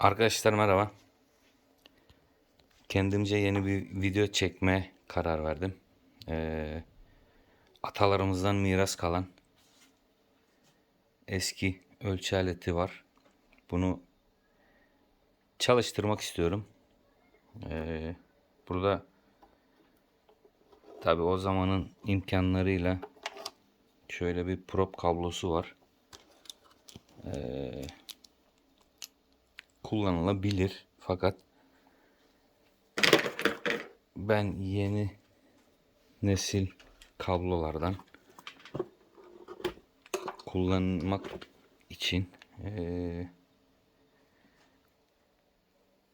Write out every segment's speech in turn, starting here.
Arkadaşlar merhaba. Kendimce yeni bir video çekmeye karar verdim. Ee, atalarımızdan miras kalan eski ölçü aleti var. Bunu çalıştırmak istiyorum. Ee, burada tabi o zamanın imkanlarıyla şöyle bir prop kablosu var. Kullanılabilir. Fakat ben yeni nesil kablolardan kullanmak için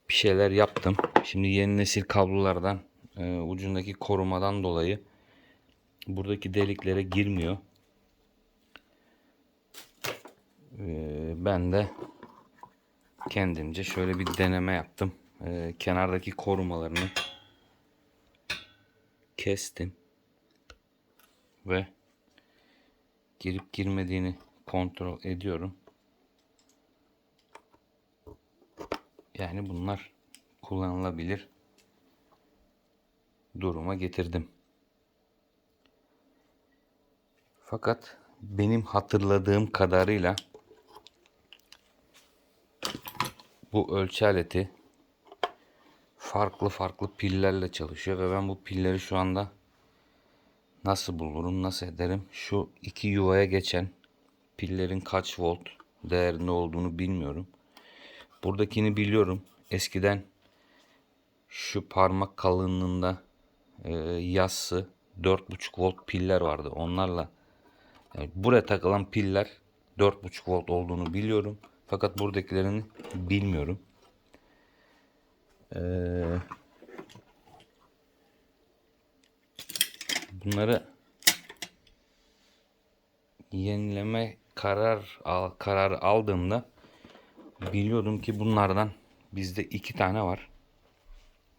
bir şeyler yaptım. Şimdi yeni nesil kablolardan ucundaki korumadan dolayı buradaki deliklere girmiyor. Ben de kendimce şöyle bir deneme yaptım. Ee, kenardaki korumalarını kestim ve girip girmediğini kontrol ediyorum. Yani bunlar kullanılabilir duruma getirdim. Fakat benim hatırladığım kadarıyla bu ölçü aleti farklı farklı pillerle çalışıyor ve ben bu pilleri şu anda nasıl bulurum, nasıl ederim? Şu iki yuvaya geçen pillerin kaç volt değerinde olduğunu bilmiyorum. Buradakini biliyorum. Eskiden şu parmak kalınlığında e, yassı 4.5 volt piller vardı. Onlarla yani buraya takılan piller 4.5 volt olduğunu biliyorum. Fakat buradakilerini bilmiyorum. Ee, bunları yenileme karar al, karar aldığımda biliyordum ki bunlardan bizde iki tane var.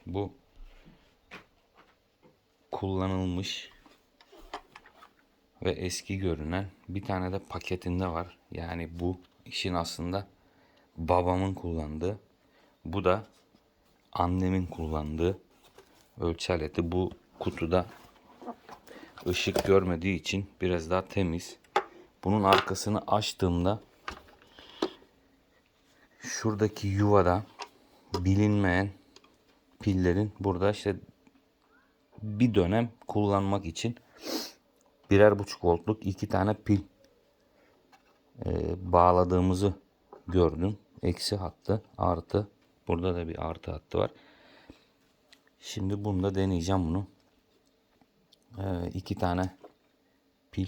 Bu kullanılmış ve eski görünen bir tane de paketinde var. Yani bu işin aslında babamın kullandığı. Bu da annemin kullandığı ölçü aleti. Bu kutuda ışık görmediği için biraz daha temiz. Bunun arkasını açtığımda şuradaki yuvada bilinmeyen pillerin burada işte bir dönem kullanmak için birer buçuk voltluk iki tane pil e, bağladığımızı gördüm. Eksi hattı artı. Burada da bir artı hattı var. Şimdi bunda deneyeceğim bunu. E, iki tane pil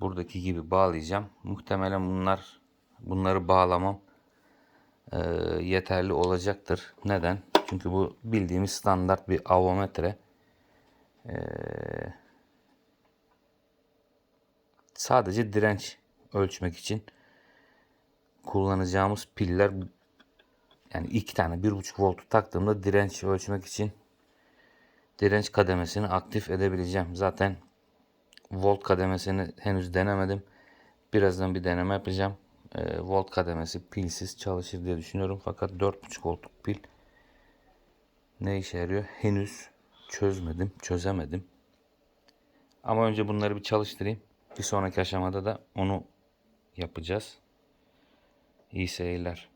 buradaki gibi bağlayacağım. Muhtemelen bunlar bunları bağlamam e, yeterli olacaktır. Neden? Çünkü bu bildiğimiz standart bir avometre. Eee sadece direnç ölçmek için kullanacağımız piller yani iki tane bir buçuk voltu taktığımda direnç ölçmek için direnç kademesini aktif edebileceğim. Zaten volt kademesini henüz denemedim. Birazdan bir deneme yapacağım. E, volt kademesi pilsiz çalışır diye düşünüyorum. Fakat 4.5 voltluk pil ne işe yarıyor? Henüz çözmedim, çözemedim. Ama önce bunları bir çalıştırayım. Bir sonraki aşamada da onu yapacağız. İyi seyirler.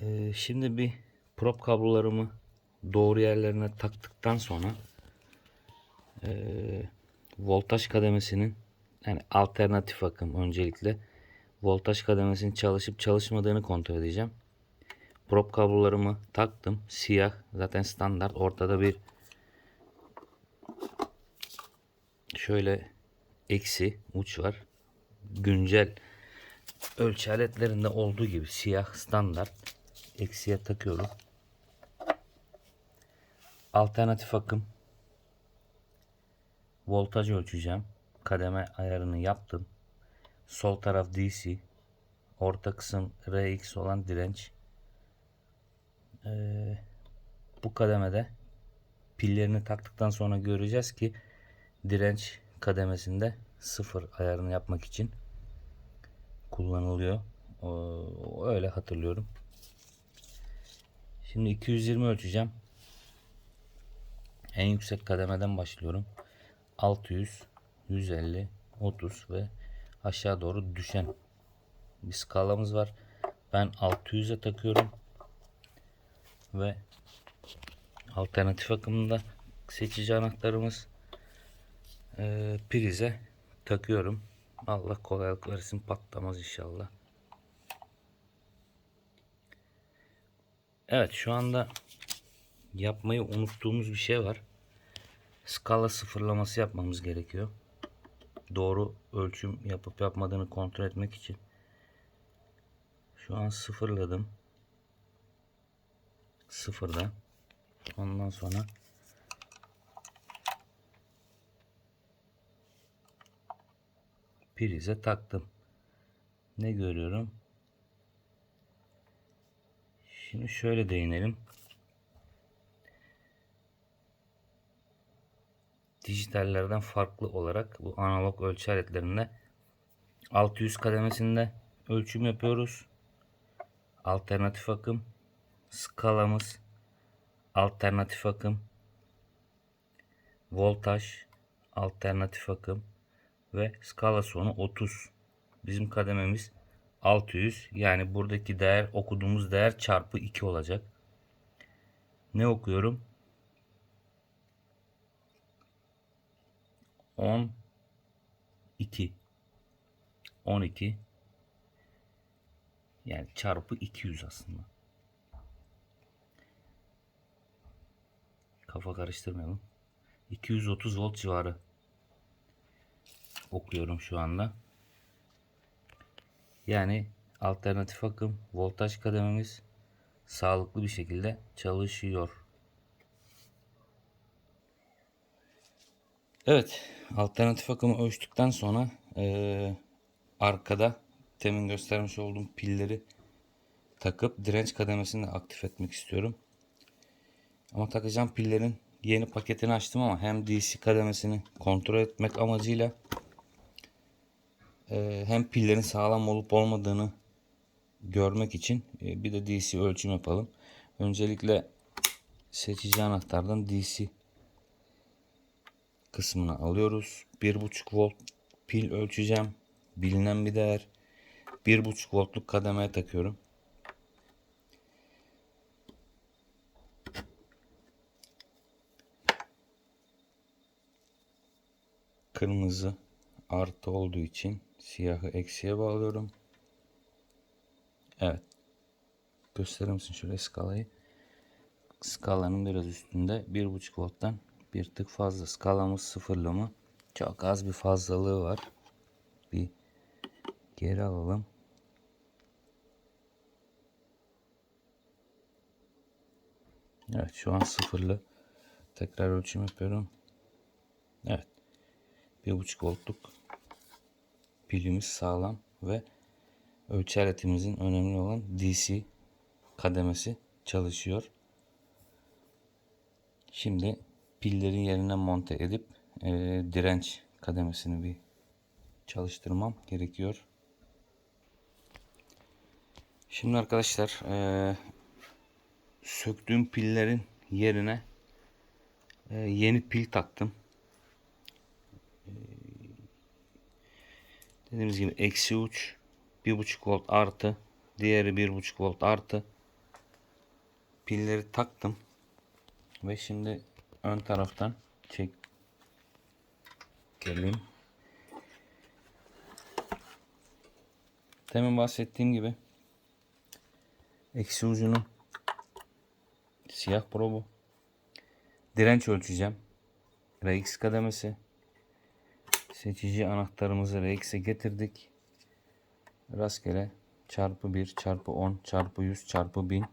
Ee, şimdi bir prop kablolarımı doğru yerlerine taktıktan sonra e, voltaj kademesinin yani alternatif akım öncelikle voltaj kademesinin çalışıp çalışmadığını kontrol edeceğim. Prop kablolarımı taktım. Siyah zaten standart. Ortada bir şöyle eksi uç var. Güncel ölçü aletlerinde olduğu gibi siyah standart eksiye takıyorum. Alternatif akım voltaj ölçeceğim. Kademe ayarını yaptım. Sol taraf DC. Orta kısım RX olan direnç. Ee, bu kademede pillerini taktıktan sonra göreceğiz ki direnç kademesinde sıfır ayarını yapmak için kullanılıyor. Öyle hatırlıyorum. Şimdi 220 ölçeceğim. En yüksek kademeden başlıyorum. 600, 150, 30 ve aşağı doğru düşen bir skalamız var. Ben 600'e takıyorum. Ve alternatif akımında seçici anahtarımız eee, prize takıyorum. Allah kolaylık versin patlamaz inşallah. Evet şu anda yapmayı unuttuğumuz bir şey var. Skala sıfırlaması yapmamız gerekiyor. Doğru ölçüm yapıp yapmadığını kontrol etmek için. Şu an sıfırladım. Sıfırda. Ondan sonra prize taktım. Ne görüyorum? Şimdi şöyle değinelim. Dijitallerden farklı olarak bu analog ölçü aletlerinde 600 kademesinde ölçüm yapıyoruz. Alternatif akım, skalamız, alternatif akım, voltaj, alternatif akım ve skala sonu 30. Bizim kadememiz 600 yani buradaki değer okuduğumuz değer çarpı 2 olacak. Ne okuyorum? 10 2 12 yani çarpı 200 aslında. Kafa karıştırmayalım. 230 volt civarı okuyorum şu anda. Yani alternatif akım voltaj kadememiz sağlıklı bir şekilde çalışıyor. Evet, alternatif akımı ölçtükten sonra eee, arkada temin göstermiş olduğum pilleri takıp direnç kademesini de aktif etmek istiyorum. Ama takacağım pillerin yeni paketini açtım ama hem DC kademesini kontrol etmek amacıyla e, hem pillerin sağlam olup olmadığını görmek için e, bir de DC ölçüm yapalım. Öncelikle seçici anahtardan DC kısmını alıyoruz. 1.5 volt pil ölçeceğim. Bilinen bir değer. 1.5 voltluk kademeye takıyorum. Kırmızı artı olduğu için siyahı eksiye bağlıyorum. Evet. Gösterir misin şöyle skalayı? Skalanın biraz üstünde 1.5 volttan bir tık fazla. Skalamız sıfırlama. Çok az bir fazlalığı var. Bir geri alalım. Evet şu an sıfırlı. Tekrar ölçüm yapıyorum. Evet. 1.5 voltluk pilimiz sağlam ve ölçü aletimizin önemli olan DC kademesi çalışıyor. Şimdi pilleri yerine monte edip e, direnç kademesini bir çalıştırmam gerekiyor. Şimdi arkadaşlar e, söktüğüm pillerin yerine e, yeni pil taktım. Dediğimiz gibi eksi uç 1.5 volt artı diğeri 1.5 volt artı pilleri taktım ve şimdi ön taraftan çek geleyim. Demin bahsettiğim gibi eksi ucunu siyah probu direnç ölçeceğim. RX kademesi seçici anahtarımızı RX'e getirdik. Rastgele çarpı 1 çarpı 10 çarpı 100 çarpı 1000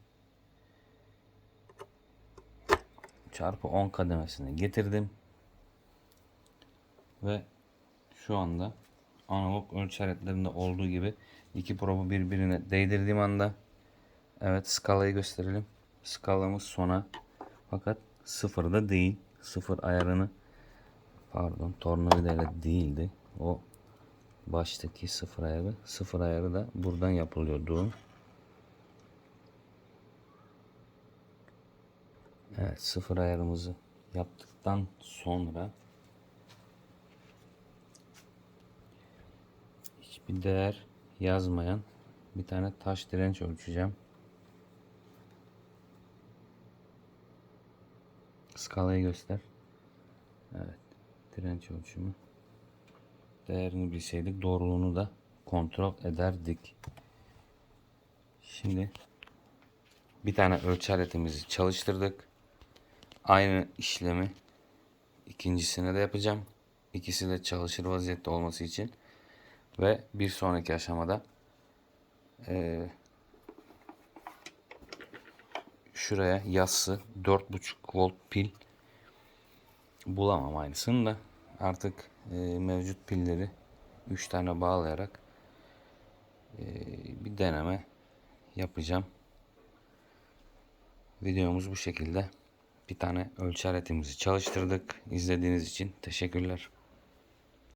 çarpı 10 kademesine getirdim. Ve şu anda analog ölçü aletlerinde olduğu gibi iki probu birbirine değdirdiğim anda evet skalayı gösterelim. Skalamız sona fakat sıfırda değil. Sıfır ayarını pardon tornavidayla değildi. O baştaki sıfır ayarı. Sıfır ayarı da buradan yapılıyordu. Evet sıfır ayarımızı yaptıktan sonra hiçbir değer yazmayan bir tane taş direnç ölçeceğim. Skalayı göster. Evet. Direnç ölçümü. Değerini bilseydik doğruluğunu da kontrol ederdik. Şimdi bir tane ölçü aletimizi çalıştırdık. Aynı işlemi ikincisine de yapacağım. İkisi de çalışır vaziyette olması için. Ve bir sonraki aşamada eee, şuraya yassı 4.5 volt pil bulamam aynısını da artık e, mevcut pilleri 3 tane bağlayarak e, bir deneme yapacağım. Videomuz bu şekilde. Bir tane ölçü aletimizi çalıştırdık. İzlediğiniz için teşekkürler.